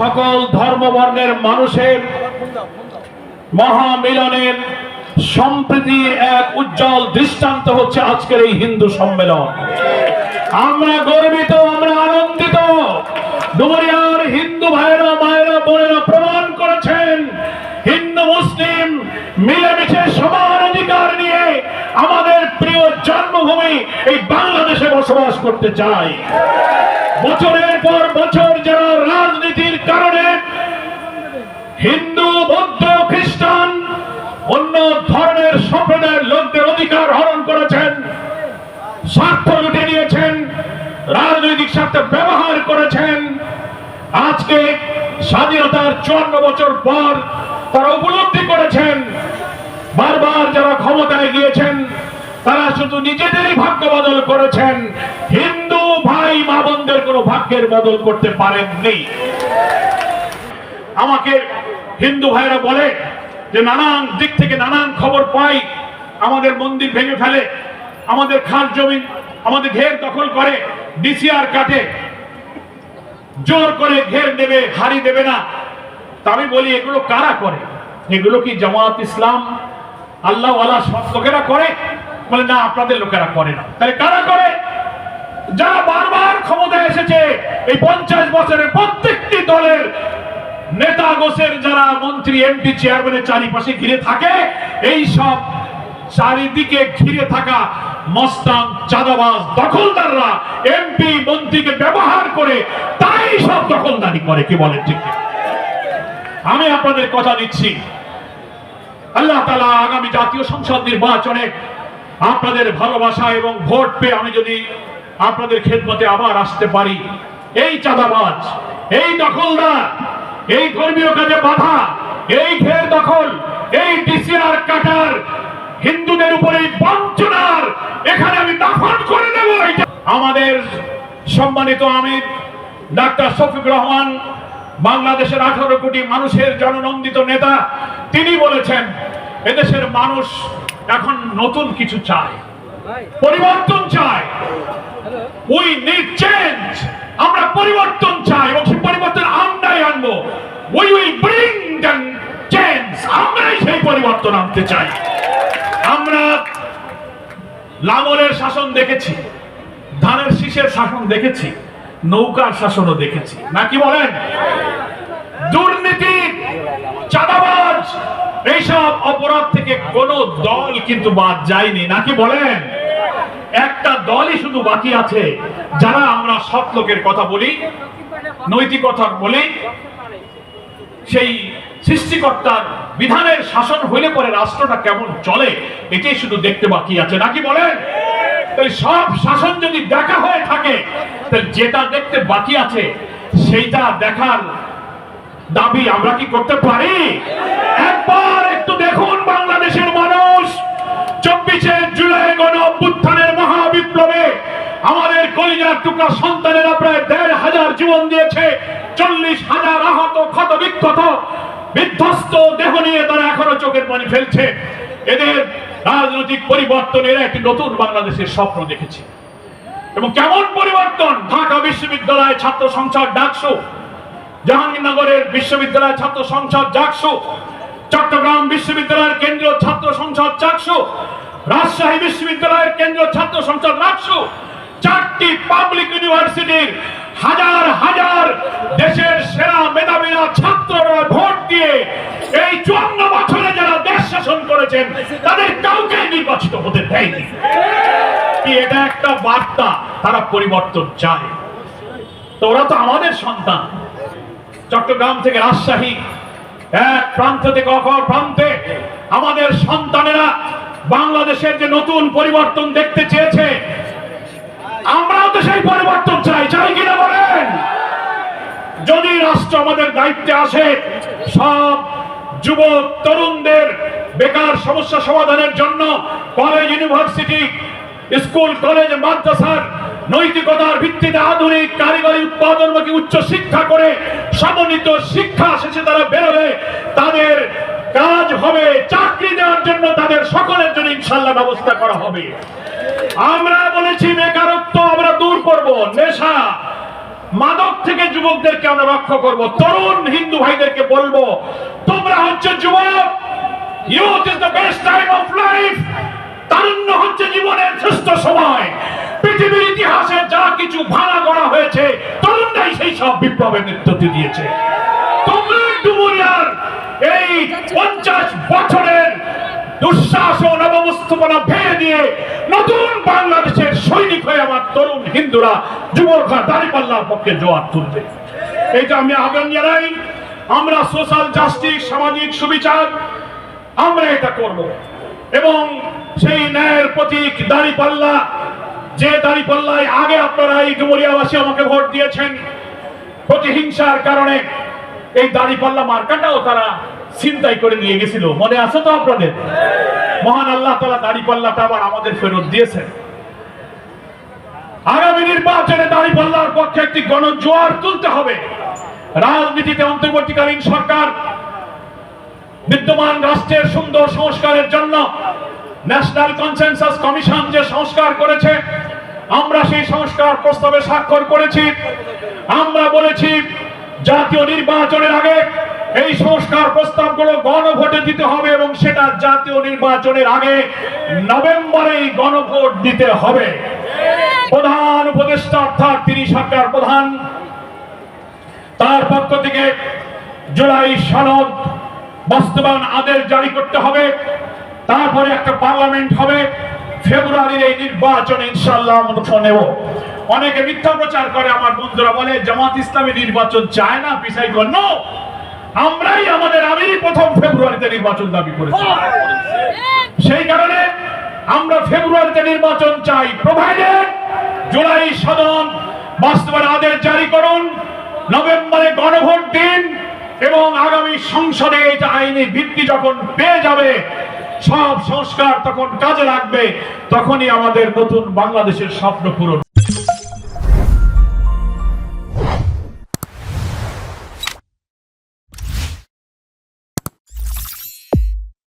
সকল ধর্মবর্ণের মানুষের মহামিলনের সম্প্রীতির এক উজ্জ্বল দৃষ্টান্ত হচ্ছে আজকের এই হিন্দু সম্মেলন। আমরা গর্বিত, আমরা আনন্দিত। ডুমরিয়ার হিন্দু ভাইরা মায়েরা, বোনেরা প্রমাণ করেছেন, হিন্দু, মুসলিম মিলেমিশে সমান অধিকার নিয়ে আমাদের প্রিয় জন্মভূমি এই বাংলাদেশে বসবাস করতে চাই। বছরের পর বছর যারা কারণে হিন্দু, বৌদ্ধ, খ্রিস্টান, অন্য ধর্মের সম্প্রদায়ের লোকদের অধিকার হরণ করেছেন, স্বার্থ লুটে নিয়েছেন, রাজনৈতিক স্বার্থে ব্যবহার করেছেন। আজকে স্বাধীনতার চুয়ান্ন বছর পর তারা উপলব্ধি করেছেন, বারবার যারা ক্ষমতায় গিয়েছেন, তারা শুধু নিজেদেরই ভাগ্য বদল করেছেন। ভাগ্যের বদল করতে পারেননি। আমাকে হিন্দু ভাইরা বলে যে, নানান দিক থেকে নানান খবর পাই। আমাদের মন্দির ভেঙে ফেলে। আমাদের খাস জমি আমাদের ঘের দখল করে। ডিসিআর কাটে। জোর করে ঘের দেবে হারি দেবে না। তা আমি বলি, এগুলো কারা করে? এগুলো কি জামাত ইসলাম? আল্লাহ লোকেরা করে? বলে, না, আপনাদের লোকেরা করে না। তাহলে কারা করে? যারা বারবার ক্ষমতায় এসেছে। এই পঞ্চাশ বছরের প্রত্যেকটি দলের নেতা গোছের যারা মন্ত্রী, এমপি, চেয়ারম্যানের চারিপাশে ঘিরে থাকে, এই সব চারিদিকে ঘিরে থাকা মস্তান চাঁদাবাজ দখলদাররা এমপি, মন্ত্রীকে ব্যবহার করে তাই সব দখলদারি করে, কি বলেন ঠিক আমি আপনাদের কথা দিচ্ছি। আল্লাহ তালা আগামী জাতীয় সংসদ নির্বাচনে আপনাদের ভালোবাসা এবং ভোট পেয়ে আমি যদি আপনাদের খেদমতে আবার আসতে পারি। এই চাঁদাবাজ, এই দখলদার, এই ধর্মীয় কাজে বাধা, এই ঘের দখল, এই ডিসিআর কাটার, হিন্দুদের উপরে বঞ্চনার, এখানে আমি দাফন করে দেব। আমাদের সম্মানিত আমির, ডাক্তার শফিক রহমান, বাংলাদেশের আঠারো কোটি মানুষের জননন্দিত নেতা, তিনি বলেছেন, এদেশের মানুষ এখন নতুন কিছু চায়। পরিবর্তন চায় উই নিড চেঞ্জ আমরা পরিবর্তন চাই এবং সেই পরিবর্তন আমরাই আনব। We will bring the change আমরাই সেই পরিবর্তন আনতে চাই। আমরা লাঙলের শাসন দেখেছি ধানের শীষের শাসন দেখেছি নৌকার শাসনও দেখেছি। নাকি বলেন দুর্নীতি চাঁদাবাজ এইসব অপরাধ থেকে কোন দল কিন্তু বাদ যায়নি। নাকি বলেন? একটা দলই শুধু বাকি আছে। যারা আমরা সৎ লোকের কথা বলি নৈতিকতা বলি, সেই সৃষ্টিকর্তার বিধানের শাসন হইলে পরে রাষ্ট্রটা কেমন চলে, এটাই শুধু দেখতে বাকি আছে। নাকি বলেন? সব শাসন যদি দেখা হয়ে থাকে যেটা দেখতে বাকি আছে, সেইটা দেখার দাবি আমরা কি করতে পারি? একবার একটু দেখুন গণ অভ্যুত্থানের মহাবিপ্লবে আমাদের কলিজার টুকরা সন্তানেরা প্রায় দেড় হাজার জীবন দিয়েছে, চল্লিশ হাজার আহত, ক্ষত বিক্ষত, বিধ্বস্ত দেহ নিয়ে তারা এখনও চোখের পানি ফেলছে। এদের রাজনৈতিক পরিবর্তনের একটি নতুন বাংলাদেশের স্বপ্ন দেখেছে। এবং কেমন পরিবর্তন? ঢাকা বিশ্ববিদ্যালয় ছাত্র সংসদ ডাকসু, জাহাঙ্গীরনগরের বিশ্ববিদ্যালয় ছাত্র সংসদ জাকসু চট্টগ্রাম বিশ্ববিদ্যালয়ের কেন্দ্রীয় ছাত্র সংসদ চাকসু রাজশাহী বিশ্ববিদ্যালয়ের কেন্দ্রীয় ছাত্র সংসদ রাকসু চারটি পাবলিক ইউনিভার্সিটির হাজার হাজার দেশের সেরা মেধাবীরা ছাত্ররা ভোট দিয়ে এই চুয়ান্ন বছরে যারা দেশ শাসন করেছেন, তাদের কাউকে নির্বাচিত হতে দেয়নি। কি এটা একটা বার্তা? তারা পরিবর্তন চায়। তো ওরা তো আমাদের সন্তান। চট্টগ্রাম থেকে রাজশাহী, এক প্রান্ত থেকে অপর প্রান্তে আমাদের সন্তানেরা বাংলাদেশের যে নতুন পরিবর্তন দেখতে চেয়েছে, আমরাও তো সেই পরিবর্তন চাই। চাই কিনা বলেন? যদি রাষ্ট্র আমাদের দায়িত্বে আসে, সব যুবক, তরুণদের বেকার সমস্যা সমাধানের জন্য কলেজ ইউনিভার্সিটি স্কুল কলেজ মাদ্রাসার নৈতিকতার ভিত্তিতে আধুনিক কারিগরি উৎপাদনমুখী উচ্চ শিক্ষা করে সমন্বিত শিক্ষা শেষে তারা বেরোবে, তাদের হবে, চাকরি দেওয়ার জন্য তাদের সকলের জন্য ইনশাল্লাহ ব্যবস্থা করা হবে। আমরা বলেছি বেকারত্ব আমরা দূর করব, নেশা। মাদক থেকে যুবকদেরকে আমরা রক্ষা করব, তরুণ হিন্দু ভাইদেরকে বলব, তোমরা হচ্ছে যুবক youth is the best time of life তারুণ্য হচ্ছে জীবনের শ্রেষ্ঠ সময়। পৃথিবীর ইতিহাসে যা কিছু ভাড়া করা হয়েছে, তরুণরাই সেই সব বিপ্লবের নেতৃত্ব দিয়েছে। পঞ্চাশ বছরের দুঃশ্বাস ও ভেঙে দিয়ে নতুন বাংলাদেশের সৈনিক হয়ে আমার তরুণ হিন্দুরা যুবকরা দাঁড়িপাল্লার পক্ষে জোয়ার তুলবে। এইটা আমি আহ্বান জানাই, আমরা সোশ্যাল জাস্টিস, সামাজিক সুবিচার, আমরা এটা করব। এবং সেই ন্যায়ের প্রতীক দাঁড়িপাল্লা যে দাঁড়িপাল্লায় আগে আপনারা এই ডুমুরিয়াবাসী আমাকে ভোট দিয়েছেন, প্রতিহিংসার কারণে এই দাঁড়িপাল্লা মার্কাটাও তারা চিন্তাই করে নিয়ে গেছিল। মনে আছে তো আপনাদের? মহান আল্লাহ তালা দাঁড়িপাল্লাটা আবার আমাদের ফেরত দিয়েছেন। আগামী নির্বাচনে দাঁড়িপাল্লার পক্ষে একটি গণজোয়ার তুলতে হবে। রাজনীতিতে অন্তর্বর্তীকালীন সরকার বিদ্যমান রাষ্ট্রের সুন্দর সংস্কারের জন্য ন্যাশনাল কনসেনসাস কমিশন যে সংস্কার করেছে, আমরা সেই সংস্কার প্রস্তাবে স্বাক্ষর করেছি। আমরা বলেছি, জাতীয় নির্বাচনের আগে এই সংস্কার প্রস্তাবগুলো গণভোটে দিতে হবে এবং সেটা জাতীয় নির্বাচনের আগে নভেম্বরেই গণভোট দিতে হবে। প্রধান উপদেষ্টা অর্থাৎ তিনি সরকার প্রধান। তার পক্ষ থেকে জুলাই সনদ বাস্তবায়ন আদেশ জারি করতে হবে। তারপরে একটা পার্লামেন্ট হবে। ফেব্রুয়ারির এই নির্বাচনে ইনশাল্লাহ অংশ নেব। অনেকে মিথ্যা প্রচার করে, আমার বন্ধুরা বলে, জামাত ইসলামী নির্বাচন চায় না, পিছাই গণ্য আমরাই আমাদের আমি প্রথম ফেব্রুয়ারিতে নির্বাচন দাবি করেছি। সেই কারণে আমরা ফেব্রুয়ারিতে নির্বাচন চাই। প্রোভাইডেড জুলাই সদন বাস্তবায়ন আদেশ জারি করুন। নভেম্বরে গণভোট দিন এবং আগামী সংসদে এটা আইনি ভিত্তি যখন পেয়ে যাবে, সব সংস্কার তখন কাজে লাগবে, তখনই আমাদের নতুন বাংলাদেশের স্বপ্ন পূরণ